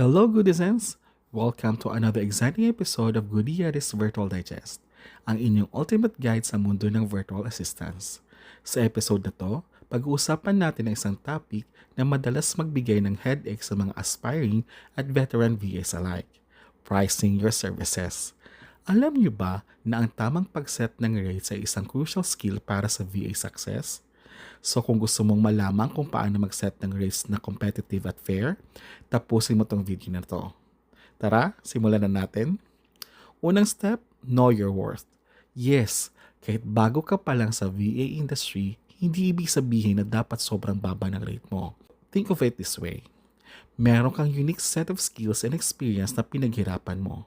Hello, Goodisans! Welcome to another exciting episode of Goodieris Virtual Digest, ang inyong ultimate guide sa mundo ng virtual assistance. Sa episode na to, pag-uusapan natin ang isang topic na madalas magbigay ng headache sa mga aspiring at veteran VAs alike, pricing your services. Alam niyo ba na ang tamang pag-set ng rates ay isang crucial skill para sa VA success? So kung gusto mong malaman kung paano mag-set ng rates na competitive at fair, tapusin mo tong video na to. Tara, simulan na natin. Unang step, know your worth. Yes, kahit bago ka pa lang sa VA industry, hindi ibig sabihin na dapat sobrang baba ng rate mo. Think of it this way. Meron kang unique set of skills and experience na pinaghirapan mo.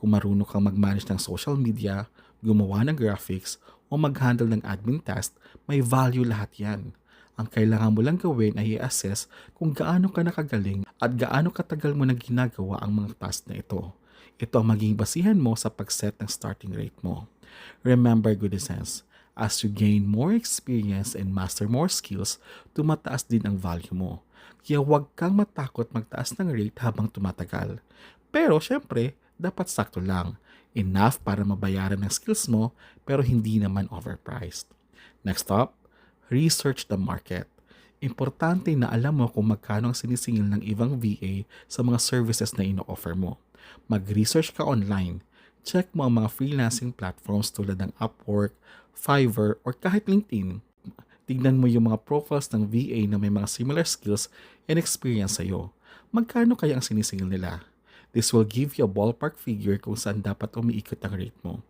Kung marunong kang mag-manage ng social media, gumawa ng graphics, o mag-handle ng admin task, may value lahat yan. Ang kailangan mo lang gawin ay i-assess kung gaano ka nakagaling at gaano katagal mo na ginagawa ang mga task na ito. Ito ang maging basihan mo sa pag-set ng starting rate mo. Remember, good sense, as you gain more experience and master more skills, tumataas din ang value mo. Kaya huwag kang matakot magtaas ng rate habang tumatagal. Pero syempre, dapat sakto lang. Enough para mabayaran ng skills mo pero hindi naman overpriced. Next up, research the market. Importante na alam mo kung magkano ang sinisingil ng ibang VA sa mga services na ino-offer mo. Mag-research ka online. Check mo ang mga freelancing platforms tulad ng Upwork, Fiverr, or kahit LinkedIn. Tignan mo yung mga profiles ng VA na may mga similar skills and experience sa'yo. Magkano kaya ang sinisingil nila? This will give you a ballpark figure kung saan dapat umiikot ang rate mo.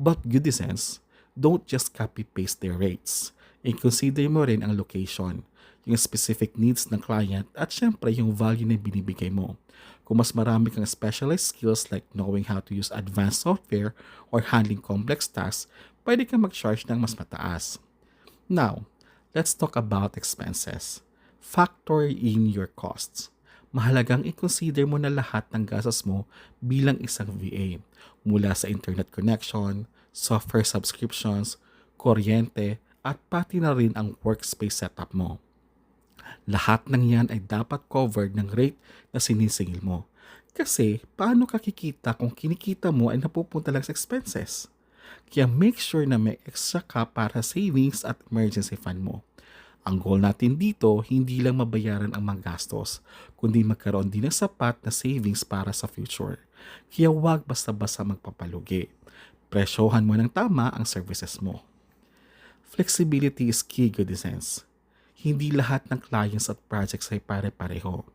But good sense, don't just copy-paste their rates. I-consider mo rin ang location, yung specific needs ng client at syempre yung value na binibigay mo. Kung mas marami kang specialized skills like knowing how to use advanced software or handling complex tasks, pwede kang mag-charge ng mas mataas. Now, let's talk about expenses. Factor in your costs mahalagang i-consider mo na lahat ng gastos mo bilang isang VA. Mula sa internet connection, software subscriptions, kuryente, at pati na rin ang workspace setup mo. Lahat ng yan ay dapat covered ng rate na sinisingil mo. Kasi paano ka kikita kung kinikita mo ay napupunta lang sa expenses? Kaya make sure na may extra ka para savings at emergency fund mo. Ang goal natin dito, hindi lang mabayaran ang mga gastos, kundi magkaroon din ng sapat na savings para sa future. Kaya huwag basta-basta magpapalugi. Presyohan mo ng tama ang services mo. Flexibility is key, good sense. Hindi lahat ng clients at projects ay pare-pareho.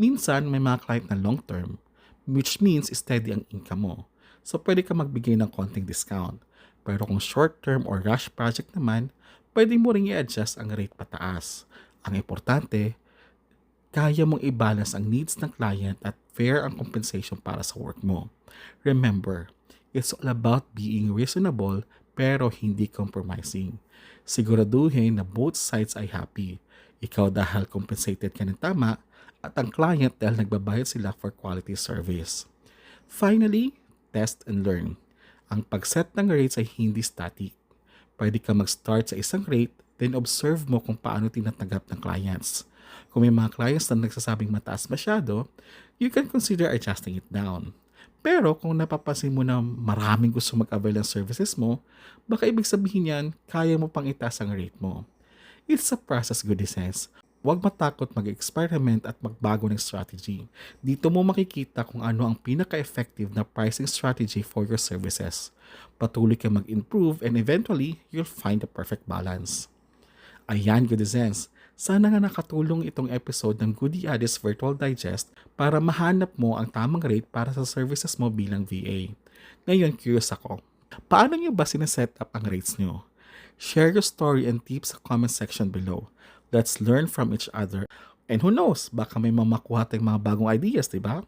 Minsan, may mga client na long-term, which means steady ang income mo. So, pwede ka magbigay ng konting discount. Pero kung short-term or rush project naman, pwede mo ring i-adjust ang rate pataas. Ang importante, kaya mong i-balance ang needs ng client at fair ang compensation para sa work mo. Remember, it's all about being reasonable pero hindi compromising. Siguraduhin na both sides ay happy. Ikaw dahil compensated ka ng tama at ang client dahil nagbabayad sila for quality service. Finally, test and learn. Ang pag-set ng rates ay hindi static pwede ka mag-start sa isang rate, then observe mo kung paano tinatanggap ng clients. Kung may mga clients na nagsasabing mataas masyado, you can consider adjusting it down. Pero kung napapansin mo na maraming gusto mag-avail ng services mo, baka ibig sabihin yan, kaya mo pang itaas ang rate mo. It's a process, good sense. Huwag matakot mag-experiment at magbago ng strategy. Dito mo makikita kung ano ang pinaka-effective na pricing strategy for your services. Patuloy ka mag-improve and eventually, you'll find the perfect balance. Ayan, good sense. Sana nga nakatulong itong episode ng Goody Addis Virtual Digest para mahanap mo ang tamang rate para sa services mo bilang VA. Ngayon, curious ako. Paano nyo ba sineset up ang rates nyo? Share your story and tips sa comment section below. Let's learn from each other. And who knows, baka may mamakuha tayong mga bagong ideas, di ba?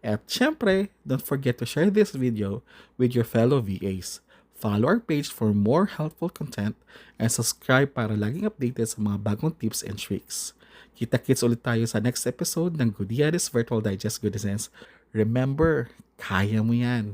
At syempre, don't forget to share this video with your fellow VAs. Follow our page for more helpful content and subscribe para laging updated sa mga bagong tips and tricks. Kita-kits ulit tayo sa next episode ng Goodiadis Virtual Digest Good Sense. Remember, kaya mo yan.